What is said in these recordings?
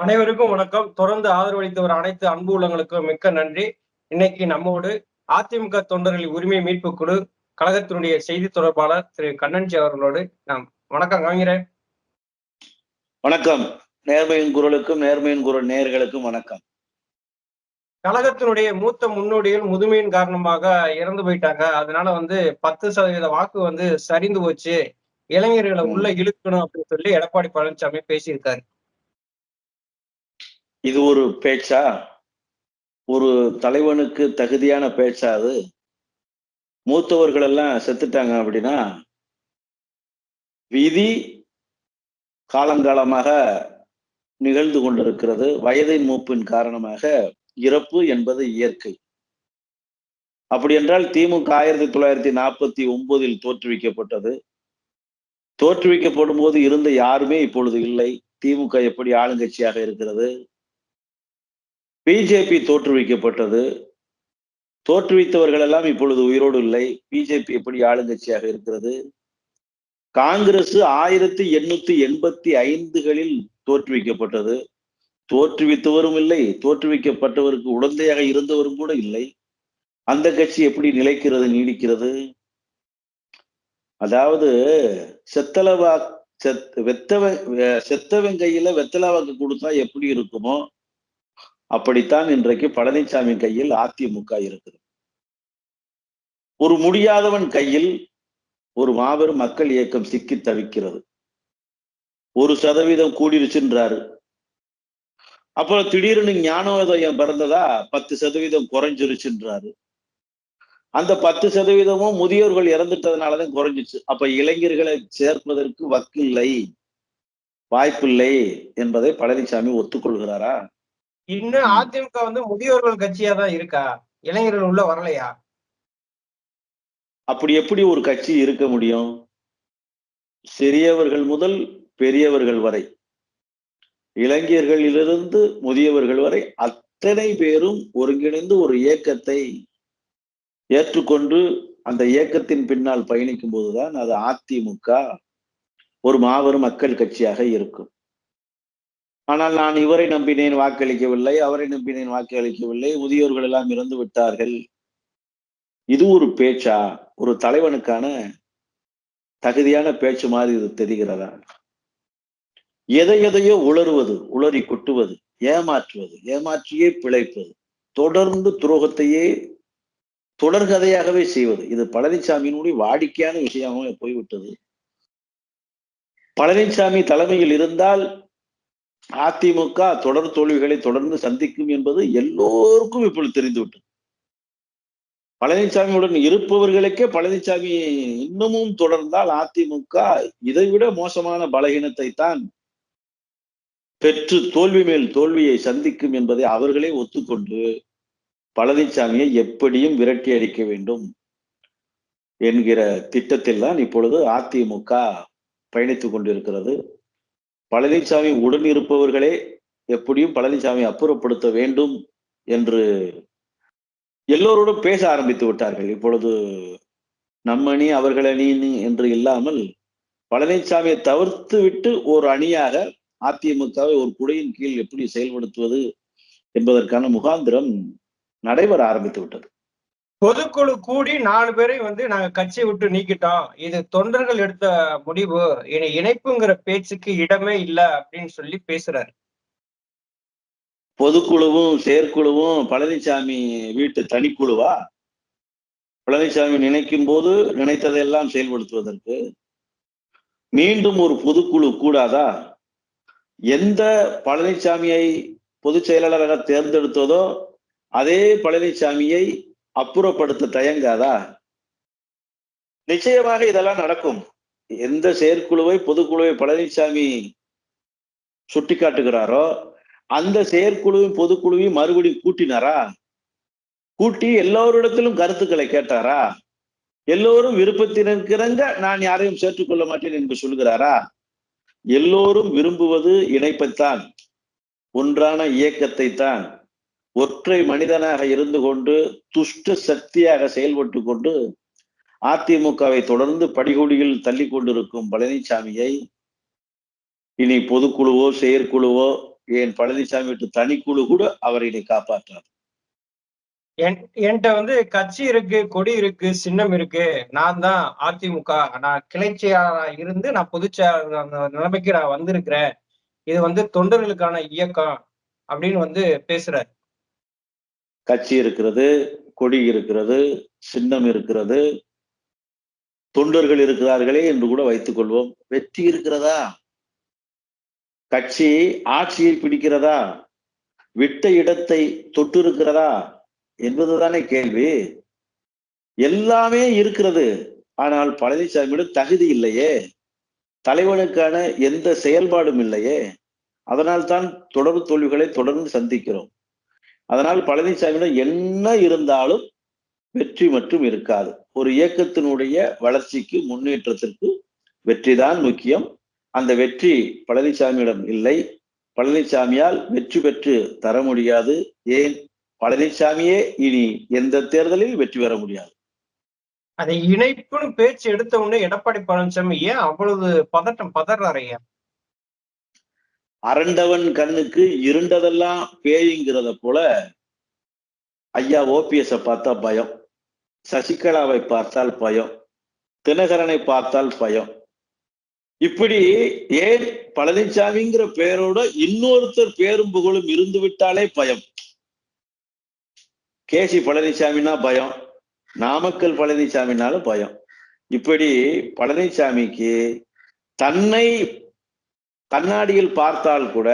அனைவருக்கும் வணக்கம். தொடர்ந்து ஆதரவளித்து வரும் அனைத்து அன்பு உள்ளங்களுக்கும் மிக்க நன்றி. இன்னைக்கு நம்மோடு அதிமுக தொண்டர்களின் உரிமை மீட்பு குழு கழகத்தினுடைய செய்தி தொடர்பாளர் திரு கண்ணன்ஜி அவர்களோடு நாம். வணக்கம் கவிஞரே. வணக்கம். நேர்மையின் குரலுக்கும் நேர்மையின் குரல் நேயர்களுக்கும் வணக்கம். கழகத்தினுடைய மூத்த முன்னோடிகள் முதுமையின் காரணமாக இறந்து போயிட்டாங்க. அதனால வந்து பத்து சதவீத வாக்கு வந்து சரிந்து போச்சு. இளைஞர்களை உள்ள இழுக்கணும் அப்படின்னு சொல்லி எடப்பாடி பழனிசாமி பேசியிருக்காரு. இது ஒரு பேச்சா? ஒரு தலைவனுக்கு தகுதியான பேச்சா அது? மூத்தவர்கள் எல்லாம் செத்துட்டாங்க அப்படின்னா விதி காலங்காலமாக நிகழ்ந்து கொண்டிருக்கிறது. வயதின் மூப்பின் காரணமாக இறப்பு என்பது இயற்கை. அப்படி என்றால் திமுக ஆயிரத்தி தொள்ளாயிரத்தி நாற்பத்தி ஒன்பதில் தோற்றுவிக்கப்பட்டது. தோற்றுவிக்கப்படும் போது இருந்த யாருமே இப்பொழுது இல்லை. திமுக எப்படி ஆளுங்கட்சியாக இருக்கிறது? பிஜேபி தோற்றுவிக்கப்பட்டது. தோற்றுவித்தவர்கள் எல்லாம் இப்பொழுது உயிரோடு இல்லை. பிஜேபி எப்படி ஆளுங்கட்சியாக இருக்கிறது? காங்கிரஸ் ஆயிரத்தி எண்ணூத்தி எண்பத்தி ஐந்துகளில் தோற்றுவிக்கப்பட்டது. தோற்றுவித்தவரும் இல்லை தோற்றுவிக்கப்பட்டவருக்கு உடந்தையாக இருந்தவரும் கூட இல்லை. அந்த கட்சி எப்படி நிலைக்கிறது நீடிக்கிறது? அதாவது செத்தலவா செத் வெத்தவ செத்தவன் கையில வெத்தலவாக்கு கொடுத்தா எப்படி இருக்குமோ அப்படித்தான் இன்றைக்கு பழனிசாமி கையில் அதிமுக இருக்குது. ஒரு முடியாதவன் கையில் ஒரு மாபெரும் மக்கள் இயக்கம் சிக்கி தவிக்கிறது. ஒரு சதவீதம் கூடிருச்சுன்றாரு. அப்புறம் திடீர்னு ஞானோதயம் பிறந்ததா பத்து சதவீதம் குறைஞ்சிருச்சுன்றாரு. அந்த பத்து சதவீதமும் முதியோர்கள் இறந்துட்டதுனாலதான் குறைஞ்சிச்சு. அப்ப இளைஞர்களை சேர்ப்பதற்கு வக்கில்லை வாய்ப்பில்லை என்பதை பழனிசாமி ஒத்துக்கொள்கிறாரா? இன்னும் அதிமுக வந்து முதியோர்கள் கட்சியா தான் இருக்கா? இளைஞர்கள் உள்ள வரலையா? அப்படி எப்படி ஒரு கட்சி இருக்க முடியும்? சிறியவர்கள் முதல் பெரியவர்கள் வரை. இளைஞர்களிலிருந்து முதியவர்கள் வரை அத்தனை பேரும் ஒருங்கிணைந்து ஒரு இயக்கத்தை ஏற்றுக்கொண்டு அந்த இயக்கத்தின் பின்னால் பயணிக்கும் போதுதான் அது அதிமுக ஒரு மாபெரும் மக்கள் கட்சியாக இருக்கும். ஆனால் நான் இவரை நம்பினேன் வாக்களிக்கவில்லை. அவரை நம்பினேன் வாக்களிக்கவில்லை. முதியோர்கள் எல்லாம் இறந்து விட்டார்கள். இது ஒரு பேச்சா? ஒரு தலைவனுக்கான தகுதியான பேச்சு மாதிரி இது தெரிகிறதா? எதை எதையோ உளறுவது உளறி கொட்டுவது ஏமாற்றுவது ஏமாற்றியே பிழைப்பது தொடர்ந்து துரோகத்தையே தொடர்கதையாகவே செய்வது இது பழனிசாமியினுடைய வாடிக்கையான விஷயமாக போய்விட்டது. பழனிசாமி தலைமையில் இருந்தால் அதிமுக தொடர் தோல்விகளை தொடர்ந்து சந்திக்கும் என்பது எல்லோருக்கும் இப்பொழுது தெரிந்துவிட்டது. பழனிசாமியுடன் இருப்பவர்களுக்கே பழனிசாமி இன்னமும் தொடர்ந்தால் அதிமுக இதைவிட மோசமான பலகீனத்தை தான் பெற்று தோல்வி மேல் தோல்வியை சந்திக்கும் என்பதை அவர்களே ஒத்துக்கொண்டு பழனிசாமியை எப்படியும் விரட்டி அடிக்க வேண்டும் என்கிற திட்டத்தில் தான் இப்பொழுது அதிமுக பயணித்துக் கொண்டிருக்கிறது. பழனிசாமி உடன் இருப்பவர்களே எப்படியும் பழனிசாமி அப்புறப்படுத்த வேண்டும் என்று எல்லோரோடும் பேச ஆரம்பித்து விட்டார்கள். இப்பொழுது நம்ம அணி அவர்கள் அணி என்று இல்லாமல் பழனிசாமியை தவிர்த்து விட்டு ஒரு அணியாக அதிமுகவை ஒரு குடையின் கீழ் எப்படி செயல்படுத்துவது என்பதற்கான முகாந்திரம் நடைபெற ஆரம்பித்து விட்டது. பொதுக்குழு கூடி நாலு பேரையும் வந்து நாங்க கட்சியை விட்டு நீக்கிட்டோம். இது தொண்டர்கள் எடுத்த முடிவு. இனி இணைப்புங்கிற பேச்சுக்கு இடமே இல்லை அப்படின்னு சொல்லி பேசுறாரு. பொதுக்குழுவும் செயற்குழுவும் பழனிசாமி வீட்டு தனிக்குழுவா? பழனிசாமி நினைக்கும் போது நினைத்ததையெல்லாம் செயல்படுத்துவதற்கு மீண்டும் ஒரு பொதுக்குழு கூடாதா? எந்த பழனிசாமியை பொதுச் செயலாளராக தேர்ந்தெடுத்ததோ அதே பழனிசாமியை அப்புறப்படுத்த தயங்காதா? நிச்சயமாக இதெல்லாம் நடக்கும். எந்த செயற்குழுவை பொதுக்குழுவை பழனிசாமி சுட்டிக்காட்டுகிறாரோ அந்த செயற்குழுவின் பொதுக்குழுவையும் மறுபடியும் கூட்டினாரா? கூட்டி எல்லோரிடத்திலும் கருத்துக்களை கேட்டாரா? எல்லோரும் விருப்பத்தினருக்கிறங்க நான் யாரையும் சேர்த்துக்கொள்ள மாட்டேன் என்று சொல்கிறாரா எல்லோரும் விரும்புவது இணைப்பைத்தான் ஒன்றான இயக்கத்தை தான் ஒற்றை மனிதனாக இருந்து கொண்டு துஷ்ட சக்தியாக செயல்பட்டு கொண்டு அதிமுகவை தொடர்ந்து படிகொடியில் தள்ளி கொண்டிருக்கும் பழனிசாமியை இனி பொதுக்குழுவோ செயற்குழுவோ ஏன் பழனிசாமி விட்டு தனிக்குழு கூட அவர் இதை காப்பாற்றார் என்- என்கிட்ட வந்து கட்சி இருக்கு கொடி இருக்கு சின்னம் இருக்கு. நான் தான் அதிமுக. நான் கிளைச்சியாரா இருந்து நான் பொதுச்செயலாளர் அந்த நிலைமைக்கு நான் வந்திருக்கிறேன். இது வந்து தொண்டர்களுக்கான இயக்கம் அப்படின்னு வந்து பேசுறாரு. கட்சி இருக்கிறது கொடி இருக்கிறது சின்னம் இருக்கிறது தொண்டர்கள் இருக்கிறார்களே என்று கூட வைத்துக் கொள்வோம். வெற்றி இருக்கிறதா? கட்சி ஆட்சியை பிடிக்கிறதா? விட்ட இடத்தை தொட்டு இருக்கிறதா என்பதுதானே கேள்வி. எல்லாமே இருக்கிறது. ஆனால் பழனிசாமியிடம் தகுதி இல்லையே. தலைவனுக்கான எந்த செயல்பாடும் இல்லையே. அதனால் தான் தொடர் தோல்விகளை தொடர்ந்து சந்திக்கிறோம். அதனால் பழனிசாமியிடம் என்ன இருந்தாலும் வெற்றி மட்டும் இருக்காது. ஒரு இயக்கத்தினுடைய வளர்ச்சிக்கு முன்னேற்றத்திற்கு வெற்றிதான் முக்கியம். அந்த வெற்றி பழனிசாமியிடம் இல்லை. பழனிசாமியால் வெற்றி பெற்று தர முடியாது. ஏன்? பழனிசாமியே இனி எந்த தேர்தலில் வெற்றி பெற முடியாது. அதை இணைப்புன்னு பேச்சு எடுத்த உடனே எடப்பாடி பழனிசாமி ஏன் அவ்வளவு பதட்டம் பதறாரு ஐயா? அரண்டவன் கண்ணுக்கு இருண்டதெல்லாம் பேய்ங்கிறத போல ஐயா ஓபிஎஸ் பார்த்தா பயம் சசிகலாவை பார்த்தால் பயம் தினகரனை பார்த்தால் பயம். இப்படி ஏன் பழனிசாமிங்கிற பெயரோட இன்னொருத்தர் பேரும் புகழும் இருந்து விட்டாலே பயம். கேசி பழனிசாமினா பயம் நாமக்கல் பழனிசாமினாலும் பயம். இப்படி பழனிசாமிக்கு தன்னை கண்ணாடியில் பார்த்தால் கூட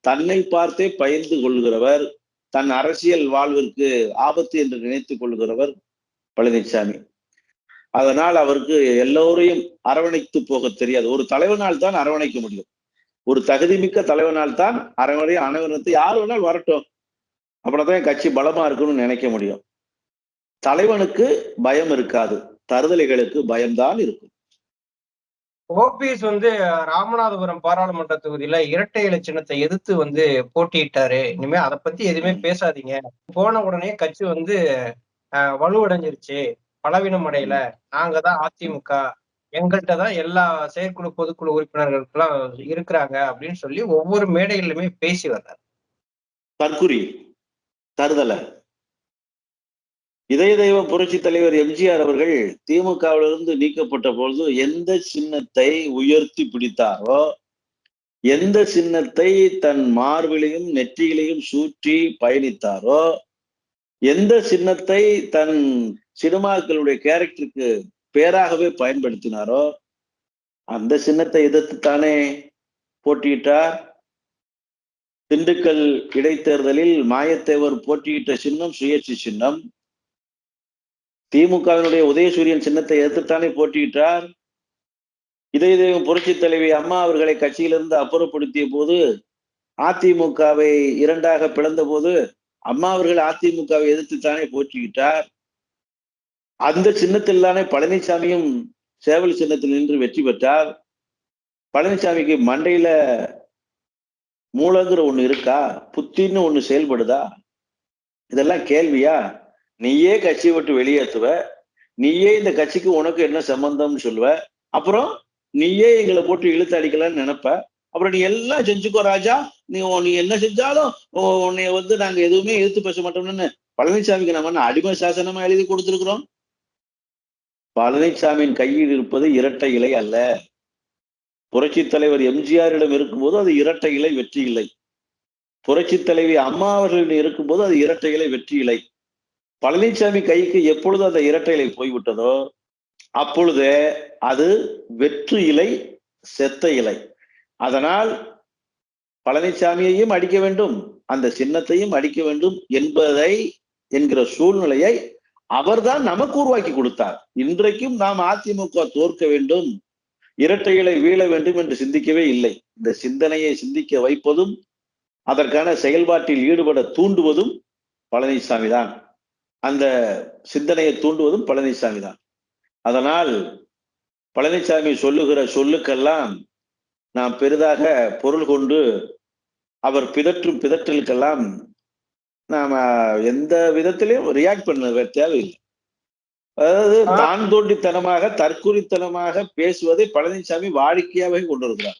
தன்னை பார்த்தே பயந்து கொள்கிறவர் தன் அரசியல் வாழ்விற்கு ஆபத்து என்று நினைத்துக் கொள்கிறவர் பழனிசாமி அதனால் அவருக்கு எல்லோரையும் அரவணைத்து போக தெரியாது. ஒரு தலைவனால் தான் அரவணைக்க முடியும். ஒரு தகுதிமிக்க தலைவனால் தான் அரவணை அனைவரத்தை யார் வேணாலும் வரட்டும். அப்படிதான் கட்சி பலமா இருக்குன்னு நினைக்க முடியும். தலைவனுக்கு பயம் இருக்காது. தருதலைகளுக்கு பயம்தான் இருக்கும். ஓபிஎஸ் வந்து ராமநாதபுரம் பாராளுமன்ற தொகுதியில இரட்டை இலை சின்னத்தை எதிர்த்து வந்து போட்டியிட்டாரு. இனிமே அதை பத்தி எதுவுமே பேசாதீங்க. போன உடனே கட்சி வந்து அஹ், வலுவடைஞ்சிருச்சு. பலவீனம் அடையல. நாங்க தான் அதிமுக. எங்கள்கிட்ட தான் எல்லா செயற்குழு பொதுக்குழு உறுப்பினர்களுக்கெல்லாம் இருக்கிறாங்க அப்படின்னு சொல்லி ஒவ்வொரு மேடைகளிலுமே பேசி வர்றாரு. தற்குறி தருதலை. இதய தெய்வ புரட்சி தலைவர் எம்ஜிஆர் அவர்கள் திமுகவிலிருந்து நீக்கப்பட்ட பொழுது எந்த சின்னத்தை உயர்த்தி பிடித்தாரோ எந்த சின்னத்தை தன் மார்பிலையும் நெற்றிகளையும் சூற்றி பயணித்தாரோ எந்த சின்னத்தை தன் சினிமாக்களுடைய கேரக்டருக்கு பேராகவே பயன்படுத்தினாரோ அந்த சின்னத்தை எதிர்த்து தானே போட்டியிட்டார். திண்டுக்கல் இடைத்தேர்தலில் மாயத்தேவர் போட்டியிட்ட சின்னம் சுயேட்சை சின்னம். திமுகவினுடைய உதயசூரியன் சின்னத்தை எதிர்த்துத்தானே போட்டியிட்டார். இதய தெய்வம் புரட்சி தலைவி அம்மா அவர்களை கட்சியிலிருந்து அப்புறப்படுத்திய போது அதிமுகவை இரண்டாக பிளந்த போது அம்மா அவர்கள் அதிமுகவை எதிர்த்துத்தானே போற்றிக்கிட்டார் அந்த சின்னத்தில் தானே பழனிசாமியும் சேவல் சின்னத்தில் நின்று வெற்றி பெற்றார். பழனிசாமிக்கு மண்டையில மூலங்கிற ஒண்ணு இருக்கா? புத்தின்னு ஒண்ணு செயல்படுதா? இதெல்லாம் கேள்வியா? நீயே கட்சியை விட்டு வெளியேற்றுவ. நீயே இந்த கட்சிக்கு உனக்கு என்ன சம்பந்தம்னு சொல்லுவ. அப்புறம் நீயே எங்களை போட்டு இழுத்து அடிக்கலன்னு நினைப்ப. அப்புறம் நீ எல்லாம் செஞ்சுக்கோ ராஜா. நீ நீ என்ன செஞ்சாலும் உன்னை வந்து நாங்க எதுவுமே எதிர்த்து பேச மாட்டோம்னு பழனிசாமிக்கு நம்ம அடிமை சாசனமா எழுதி கொடுத்துருக்குறோம்? பழனிசாமியின் கையில் இருப்பது இரட்டை இலை அல்ல. புரட்சி தலைவர் எம்ஜிஆரிடம் இருக்கும்போது அது இரட்டை இலை வெற்றி இலை. புரட்சி தலைவி அம்மா அவர்களிடம் இருக்கும்போது அது இரட்டை இலை வெற்றி இலை. பழனிசாமி கைக்கு எப்பொழுது அந்த இரட்டை இலை போய்விட்டதோ அப்பொழுது அது வெற்று இலை செத்த இலை. அதனால் பழனிசாமியையும் அடிக்க வேண்டும் அந்த சின்னத்தையும் அடிக்க வேண்டும் என்பதை என்கிற சூழ்நிலையை அவர்தான் நமக்கு உருவாக்கி கொடுத்தார். இன்றைக்கும் நாம் அதிமுக தோற்க வேண்டும் இரட்டை இலை வீழ வேண்டும் என்று சிந்திக்கவே இல்லை. இந்த சிந்தனையை சிந்திக்க வைப்பதும் அதற்கான செயல்பாட்டில் ஈடுபட தூண்டுவதும் பழனிசாமி தான் அந்த சிந்தனையை தூண்டுவதும் பழனிசாமி தான். அதனால் பழனிசாமி சொல்லுகிற சொல்லுக்கெல்லாம் நாம் பெரிதாக பொருள் கொண்டு அவர் பிதற்றும் பிதற்றலுக்கெல்லாம் நாம எந்த விதத்திலையும் ரியாக்ட் பண்ண தேவையில்லை. அதாவது தான் தோண்டித்தனமாக தற்குறித்தனமாக பேசுவதை பழனிசாமி வாடிக்கையாகவே கொண்டிருக்கிறார்.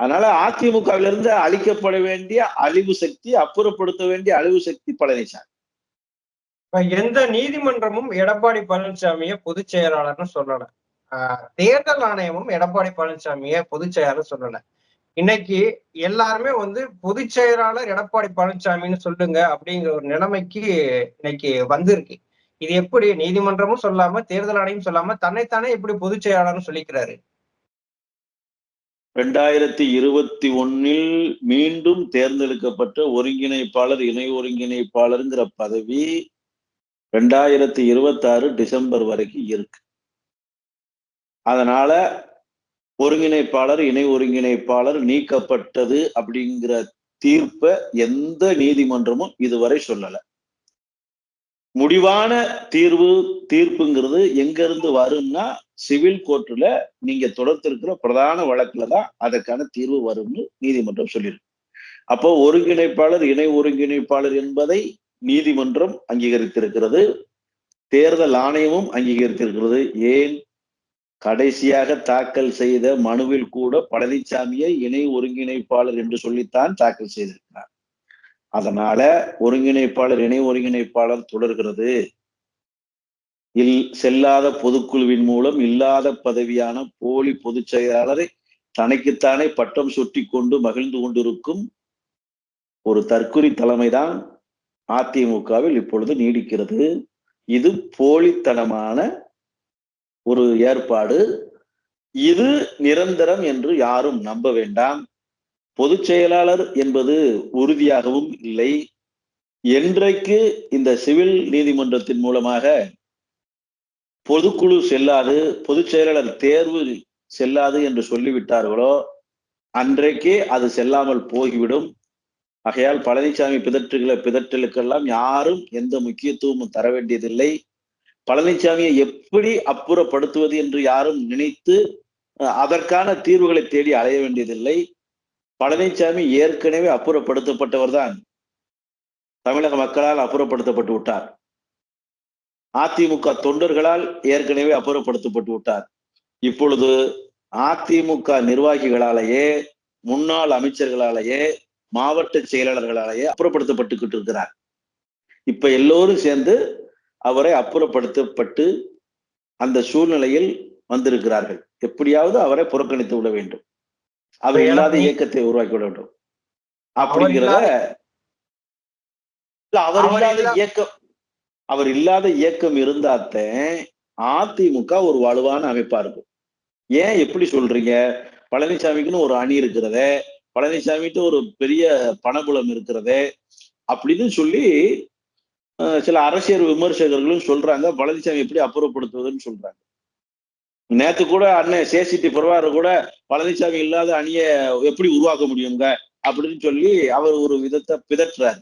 அதனால அதிமுகவிலிருந்து அழிக்கப்பட வேண்டிய அழிவு சக்தி அப்புறப்படுத்த வேண்டிய அழிவு சக்தி பழனிசாமி இப்ப எந்த நீதிமன்றமும் எடப்பாடி பழனிசாமிய பொதுச் செயலாளர்னு சொல்லல. ஆஹ் தேர்தல் ஆணையமும் எடப்பாடி பழனிசாமிய பொதுச் செயலாளர் சொல்லல. இன்னைக்கு எல்லாருமே வந்து பொதுச் செயலாளர் எடப்பாடி பழனிசாமின்னு சொல்லுங்க அப்படிங்கிற ஒரு நிலைமைக்கு இன்னைக்கு வந்திருக்கு. இது எப்படி நீதிமன்றமும் சொல்லாம தேர்தல் ஆணையம் சொல்லாம தன்னைத்தானே எப்படி பொதுச் செயலாளர்னு சொல்லிக்கிறாரு? ரெண்டாயிரத்தி இருபத்தி ஒன்னில் மீண்டும் தேர்ந்தெடுக்கப்பட்ட ஒருங்கிணைப்பாளர் இணை ஒருங்கிணைப்பாளருங்கிற பதவி ரெண்டாயிரத்தி இருபத்தாறு டிசம்பர் வரைக்கும் இருக்கு. அதனால ஒருங்கிணைப்பாளர் இணை ஒருங்கிணைப்பாளர் நீக்கப்பட்டது அப்படிங்கிற தீர்ப்பை எந்த நீதிமன்றமும் இதுவரை சொல்லல. முடிவான தீர்வு தீர்ப்புங்கிறது எங்க இருந்து வரும்னா சிவில் கோர்ட்ல நீங்க தொடர்த்திருக்கிற பிரதான வழக்குல தான் அதற்கான தீர்வு வரும்னு நீதிமன்றம் சொல்லியிருக்கு. அப்போ ஒருங்கிணைப்பாளர் இணை ஒருங்கிணைப்பாளர் என்பதை நீதிமன்றம் அங்கீகரித்திருக்கிறது. தேர்தல் ஆணையமும் அங்கீகரித்திருக்கிறது. ஏன்? கடைசியாக தாக்கல் செய்த மனுவில் கூட பழனிசாமியை இணை ஒருங்கிணைப்பாளர் என்று சொல்லித்தான் தாக்கல் செய்திருக்கிறார். அதனால ஒருங்கிணைப்பாளர் இணை ஒருங்கிணைப்பாளர் தொடர்கிறது. இல் செல்லாத பொதுக்குழுவின் மூலம் இல்லாத பதவியான போலி பொதுச் செயலாளரை தனக்குத்தானே பட்டம் சுட்டி கொண்டு மகிழ்ந்து கொண்டிருக்கும் ஒரு தற்குறி தலைமைதான் அதிமுகவில் இப்பொழுது நீடிக்கிறது. இது போலித்தனமான ஒரு ஏற்பாடு. இது நிரந்தரம் என்று யாரும் நம்ப வேண்டாம். பொதுச் செயலாளர் என்பது உறுதியாகவும் இல்லை. என்றைக்கு இந்த சிவில் நீதிமன்றத்தின் மூலமாக பொதுக்குழு செல்லாது பொதுச் செயலாளர் தேர்வு செல்லாது என்று சொல்லிவிட்டார்களோ அன்றைக்கே அது செல்லாமல் போய்விடும் ஆகையால் பழனிசாமி பிதற்றுகளை பிதற்றலுக்கெல்லாம் யாரும் எந்த முக்கியத்துவமும் தர வேண்டியதில்லை. பழனிசாமியை எப்படி அப்புறப்படுத்துவது என்று யாரும் நினைத்து அதற்கான தீர்வுகளை தேடி அலைய வேண்டியதில்லை. பழனிசாமி ஏற்கனவே அப்புறப்படுத்தப்பட்டவர் தான். தமிழக மக்களால் அப்புறப்படுத்தப்பட்டு விட்டார். அதிமுக தொண்டர்களால் ஏற்கனவே அப்புறப்படுத்தப்பட்டு விட்டார். இப்பொழுது அதிமுக நிர்வாகிகளாலேயே முன்னாள் அமைச்சர்களாலேயே மாவட்ட செயலாளர்களாலேயே அப்புறப்படுத்தப்பட்டுக்கிட்டு இருக்கிறார். இப்ப எல்லோரும் சேர்ந்து அவரை அப்புறப்படுத்தப்பட்டு அந்த சூழ்நிலையில் வந்திருக்கிறார்கள். எப்படியாவது அவரை புறக்கணித்து விட வேண்டும். அவர் இல்லாத இயக்கத்தை உருவாக்கி விட வேண்டும். அப்படிங்கிறத அவர் இல்லாத இயக்கம் அவர் இல்லாத இயக்கம் இருந்தாத்தான் அதிமுக ஒரு வலுவான அமைப்பா இருக்கும். ஏன் எப்படி சொல்றீங்க? பழனிசாமிக்குன்னு ஒரு அணி இருக்கிறத. பழனிசாமிட்டு ஒரு பெரிய பணபுலம் இருக்கிறதே அப்படின்னு சொல்லி சில அரசியல் விமர்சகர்களும் சொல்றாங்க. பழனிசாமி எப்படி அப்புறப்படுத்துவதுன்னு சொல்றாங்க. நேத்து கூட அண்ணன் சேசிட்டி பிரபாகர் கூட பழனிசாமி இல்லாத அணிய எப்படி உருவாக்க முடியுங்க அப்படின்னு சொல்லி அவர் ஒரு விதத்தை பிதற்றுறாரு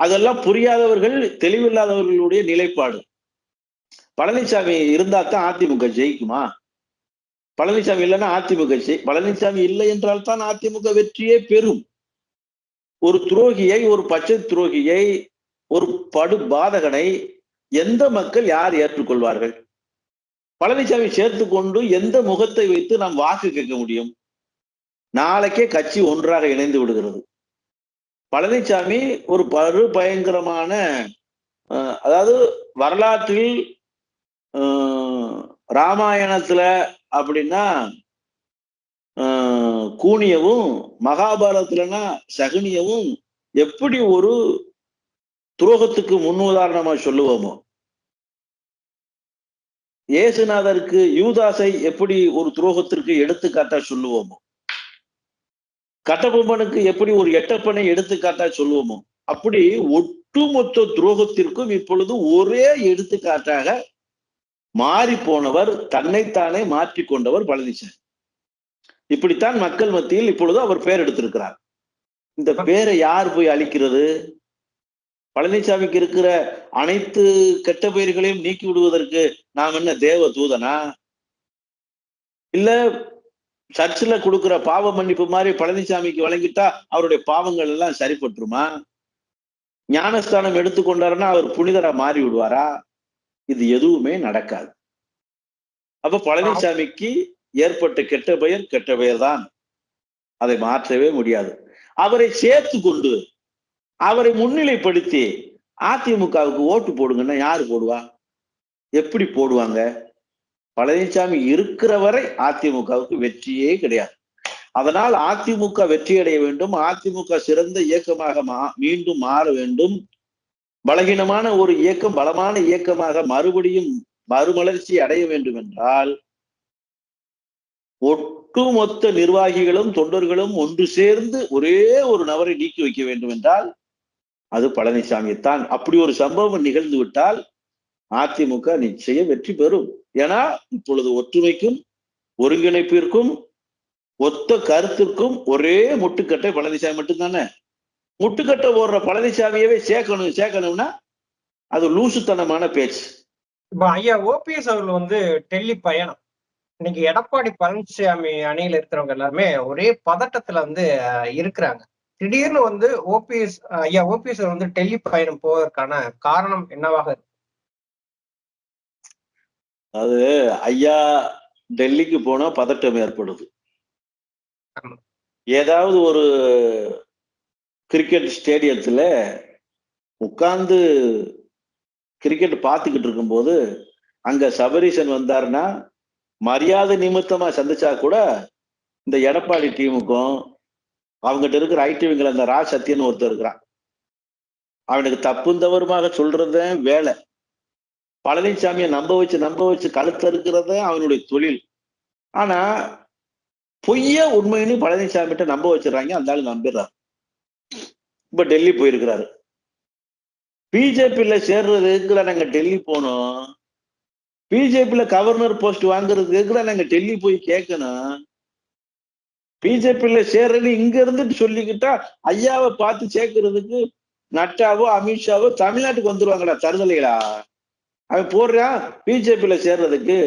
அதெல்லாம் புரியாதவர்கள் தெளிவில்லாதவர்களுடைய நிலைப்பாடு. பழனிசாமி இருந்தா தான் அதிமுக ஜெயிக்குமா? பழனிசாமி இல்லைன்னா அதிமுக கட்சி பழனிசாமி இல்லை என்றால் தான் அதிமுக வெற்றியே பெறும். ஒரு துரோகியை ஒரு பச்சை துரோகியை ஒரு படு பாதகனை எந்த மக்கள் யார் ஏற்றுக்கொள்வார்கள்? பழனிசாமி சேர்த்து கொண்டு எந்த முகத்தை வைத்து நாம் வாக்கு கேட்க முடியும்? நாளைக்கே கட்சி ஒன்றாக இணைந்து விடுகிறது. பழனிசாமி ஒரு பரு பயங்கரமான அதாவது வரலாற்றில் ராமாயணத்துல அப்படின்னா கூனியவும் மகாபாரதத்துலன்னா சகுனியவும் எப்படி ஒரு துரோகத்துக்கு முன் உதாரணமா சொல்லுவோமோ? இயேசுநாதருக்கு யூதாசை எப்படி ஒரு துரோகத்திற்கு எடுத்துக்காட்டா சொல்லுவோமோ? கட்டபொம்மனுக்கு எப்படி ஒரு எட்டப்பனை எடுத்துக்காட்டா சொல்லுவோமோ? அப்படி ஒட்டுமொத்த துரோகத்திற்கும் இப்பொழுது ஒரே எடுத்துக்காட்டாக மாறி போனவர் தன்னைத்தானே மாற்றி கொண்டவர் பழனிசாமி. இப்படித்தான் மக்கள் மத்தியில் இப்பொழுது அவர் பேர் எடுத்திருக்கிறார். இந்த பேரை யார் போய் அழிக்கிறது? பழனிசாமிக்கு இருக்கிற அனைத்து கெட்ட பெயர்களையும் நீக்கி விடுவதற்கு நாம் என்ன தேவ தூதனா? இல்ல சர்ச்சில் கொடுக்குற பாவ மன்னிப்பு மாதிரி பழனிசாமிக்கு வழங்கிட்டா அவருடைய பாவங்கள் எல்லாம் சரிப்பட்டுருமா? ஞானஸ்தானம் எடுத்துக்கொண்டாருன்னா அவர் புனிதரா மாறி விடுவாரா இது எதுவுமே நடக்காது. அப்ப பழனிசாமிக்கு ஏற்பட்ட கெட்ட பெயர் கெட்ட பெயர் தான். அதை மாற்றவே முடியாது. அவரை சேர்த்து கொண்டு அவரை முன்னிலைப்படுத்தி அதிமுகவுக்கு ஓட்டு போடுங்கன்னா யாரு போடுவா? எப்படி போடுவாங்க? பழனிசாமி இருக்கிற வரை அதிமுகவுக்கு வெற்றியே கிடையாது. அதனால் அதிமுக வெற்றியடைய வேண்டும். அதிமுக சிறந்த இயக்கமாக மா- மீண்டும் மாற வேண்டும். பலகீனமான ஒரு இயக்கம் பலமான இயக்கமாக மறுபடியும் மறுமலர்ச்சி அடைய வேண்டும் என்றால் ஒட்டுமொத்த நிர்வாகிகளும் தொண்டர்களும் ஒன்று சேர்ந்து ஒரே ஒரு நபரை நீக்கி வைக்க வேண்டும் என்றால் அது பழனிசாமித்தான் அப்படி ஒரு சம்பவம் நிகழ்ந்து விட்டால் அதிமுக நிச்சயம் வெற்றி பெறும். ஏன்னா இப்பொழுது ஒற்றுமைக்கும் ஒருங்கிணைப்பிற்கும் ஒத்த கருத்திற்கும் ஒரே முட்டுக்கட்டை பழனிசாமி மட்டும்தானே? முட்டுக்கட்டை ஓடுற பழனிசாமியவே சேர்க்கணும் சேர்க்கணும்னா அது லூசுத்தனமான பேச்சு. இப்ப ஐயா ஓபிஎஸ் அவர்கள் வந்து டெல்லி பயணம். இன்னைக்கு எடப்பாடி பழனிசாமி அணியில இருக்கிறவங்க எல்லாருமே ஒரே பதட்டத்துல வந்து இருக்கிறாங்க. திடீர்னு வந்து ஓபிஎஸ் ஐயா ஓபிஎஸ் வந்து டெல்லி பயணம் போவதற்கான காரணம் என்னவாக இருக்கு? அது ஐயா டெல்லிக்கு போனா பதட்டம் ஏற்படுது. ஏதாவது ஒரு கிரிக்கெட் ஸ்டேடியத்தில் உட்கார்ந்து கிரிக்கெட் பார்த்துக்கிட்டு இருக்கும்போது அங்கே சபரீசன் வந்தாருன்னா மரியாதை நிமித்தமாக சந்திச்சா கூட இந்த எடப்பாடி டீமுக்கும் அவங்ககிட்ட இருக்கிற ஐடிவிங்கில் அந்த ரா சத்யன் ஒருத்தர் இருக்கிறான். அவனுக்கு தப்புந்தவருமாக தவறுமாக வேலை. பழனிசாமியை நம்ப வச்சு நம்ப வச்சு கழுத்த இருக்கிறத அவனுடைய தொழில். ஆனா பொய்ய உண்மைன்னு பழனிசாமிகிட்ட நம்ப வச்சிடறாங்க அந்த ஆளு நம்பிடுறாரு. இப்போ டெல்லி போயிருக்கிறாரு. பிஜேபியில சேர்றதுக்குல நாங்கள் டெல்லி போனோம்? பிஜேபியில் கவர்னர் போஸ்ட் வாங்குறதுக்குல நாங்கள் டெல்லி போய் கேட்கணும் பிஜேபியில் சேர்றது இங்க இருந்துட்டு சொல்லிக்கிட்டா ஐயாவை பார்த்து சேர்க்கறதுக்கு நட்டாவோ அமித்ஷாவோ தமிழ்நாட்டுக்கு வந்துருவாங்கடா தருதலைடா. அவன் போடுறான் பிஜேபியில் சேர்றதுக்கு.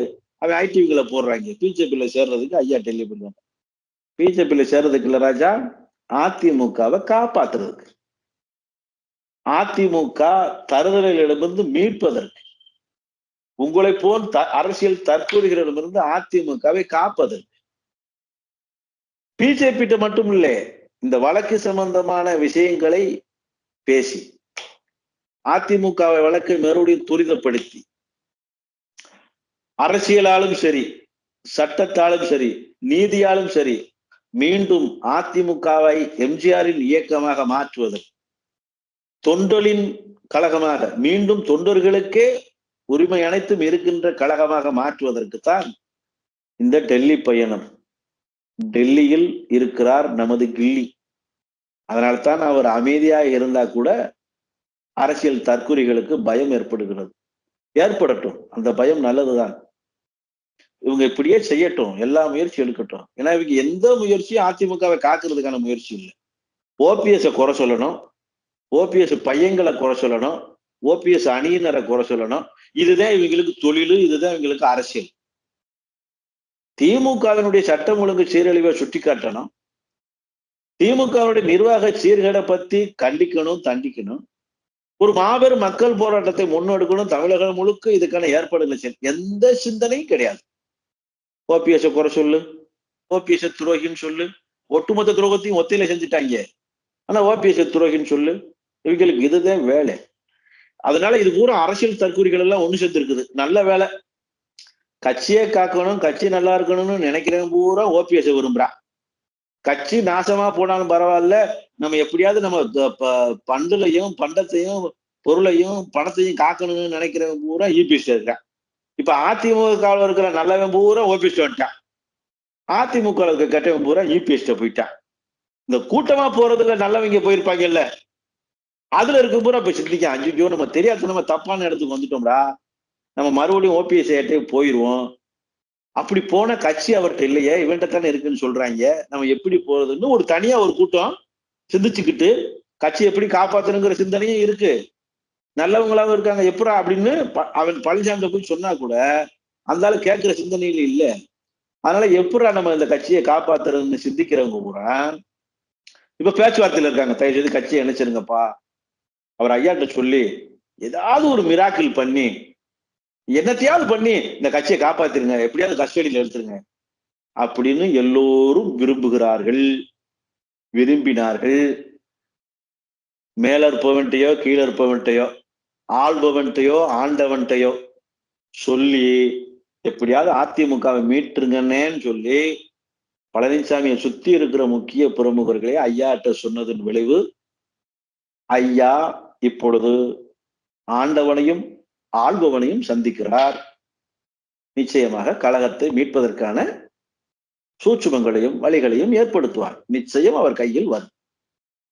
அவன் ஐடிவிகளை போடுறாங்க பிஜேபியில் சேர்றதுக்கு ஐயா டெல்லி பண்ணுவாங்க பிஜேபியில் சேர்றதுக்கு இல்ல ராஜா அதிமுகவை காப்பாத்துறதுக்கு. அதிமுக தருதலிடமிருந்து மீட்பதற்கு உங்களை போல் த அரசியல் தற்கொலைகளிடமிருந்து அதிமுகவை காப்பதற்கு. பிஜேபி மட்டும் இல்லை இந்த வழக்கு சம்பந்தமான விஷயங்களை பேசி அதிமுகவை வழக்கை மறுபடியும் துரிதப்படுத்தி அரசியலாலும் சரி சட்டத்தாலும் சரி நீதியாலும் சரி மீண்டும் அதிமுகவை எம்ஜிஆரின் இயக்கமாக மாற்றுவதற்கு தொண்டலின் கழகமாக மீண்டும் தொண்டர்களுக்கே உரிமை அனைத்தும் இருக்கின்ற கழகமாக மாற்றுவதற்குத்தான் இந்த டெல்லி பயணம். டெல்லியில் இருக்கிறார் நமது கில்லி. அதனால்தான் அவர் அமைதியாக இருந்தா கூட அரசியல் தற்கொலைகளுக்கு பயம் ஏற்படுகிறது. ஏற்படட்டும். அந்த பயம் நல்லதுதான். இவங்க இப்படியே செய்யட்டும். எல்லா முயற்சி எடுக்கட்டும். ஏன்னா இவங்க எந்த முயற்சியும் அதிமுகவை காக்குறதுக்கான முயற்சி இல்லை. ஓபிஎஸ் குறை சொல்லணும். ஓபிஎஸ் பையங்களை குறை சொல்லணும் ஓபிஎஸ் அணியினரை குறை சொல்லணும். இதுதான் இவங்களுக்கு தொழில் இதுதான் இவங்களுக்கு அரசியல். திமுகவினுடைய சட்டம் ஒழுங்கு சீரழிவை சுட்டி காட்டணும் திமுகவுடைய நிர்வாக சீர்கேடை பத்தி கண்டிக்கணும் தண்டிக்கணும். ஒரு மாபெரும் மக்கள் போராட்டத்தை முன்னெடுக்கணும் தமிழகம் முழுக்க இதுக்கான ஏற்பாடுகளை எந்த சிந்தனையும் கிடையாது. ஓபிஎஸ் குறை சொல்லு ஓபிஎஸ் துரோகின்னு சொல்லு. ஒட்டுமொத்த துரோகத்தையும் ஒத்தையில செஞ்சுட்டாங்க. ஆனா ஓபிஎஸ் துரோகின்னு சொல்லு. இவங்களுக்கு இதுதான் வேலை. அதனால இது பூரா அரசியல் தற்கூறிகள் எல்லாம் ஒண்ணு சேர்ந்து இருக்குது. நல்ல வேலை. கட்சியே காக்கணும் கட்சி நல்லா இருக்கணும்னு நினைக்கிறவன் பூரா ஓபிஎஸ் விரும்புறான் கட்சி நாசமா போனாலும் பரவாயில்ல. நம்ம எப்படியாவது நம்ம ப- பண்டுலையும் பண்டத்தையும் பொருளையும் பணத்தையும் காக்கணும்னு நினைக்கிறவன் பூரா யூபிஎஸ் இருக்கான் இப்ப அதிமுகவில் இருக்கிற நல்லவன் பூரா ஓபிஎஸ் வந்துட்டான். அதிமுக இருக்க கெட்டவன் பூரா யூபிஎஸ்ட போயிட்டான். இந்த கூட்டமா போறதுல நல்லவங்க போயிருப்பாங்கல்ல. அதுல இருக்க பூரா இப்ப சிந்திக்க அஞ்சு நம்ம தெரியாத நம்ம தப்பான இடத்துக்கு வந்துட்டோம்டா. நம்ம மறுபடியும் ஓபிஎஸ் ஏட்டே போயிடுவோம் அப்படி போன கட்சி அவர்கிட்ட இல்லையே இவன்ட்ட தானே இருக்குன்னு சொல்றாங்க. நம்ம எப்படி போறதுன்னு ஒரு தனியா ஒரு கூட்டம் சிந்திச்சுக்கிட்டு கட்சி எப்படி காப்பாத்தணுங்கிற சிந்தனையும் இருக்கு. நல்லவங்களாவும் இருக்காங்க. எப்படா அப்படின்னு ப- அவன் பழனிசாமி போய் சொன்னா கூட அந்த ஆளு கேட்கிற சிந்தனையில இல்ல. அதனால எப்படா நம்ம இந்த கட்சியை காப்பாத்துறதுன்னு சிந்திக்கிறவங்க கூட இப்ப பேச்சுவார்த்தையில இருக்காங்க. தயவு செய்து கட்சியை இணைச்சிருங்கப்பா. அவர் ஐயாட்ட சொல்லி ஏதாவது ஒரு மிராக்கிள் பண்ணி என்னத்தையாவது பண்ணி இந்த கட்சியை காப்பாத்திருங்க எப்படியாவது கஸ்டடியில் எடுத்துருங்க அப்படின்னு எல்லோரும் விரும்புகிறார்கள். விரும்பினார்கள். மேலற்பவன்ட்டையோ கீழற்பவன்ட்டையோ ஆள்பவன்ட்டையோ ஆண்டவன்ட்டையோ சொல்லி எப்படியாவது அதிமுகவை மீட்டுருங்கன்னேன்னு சொல்லி பழனிசாமியை சுத்தி இருக்கிற முக்கிய பிரமுகர்களே ஐயாட்ட சொன்னதன் விளைவு ஐயா இப்பொழுது ஆண்டவனையும் ஆள்பவனையும் சந்திக்கிறார். நிச்சயமாக கழகத்தை மீட்பதற்கான சூட்சுமங்களையும் வழிகளையும் ஏற்படுத்துவார். நிச்சயம் அவர் கையில் வரும்.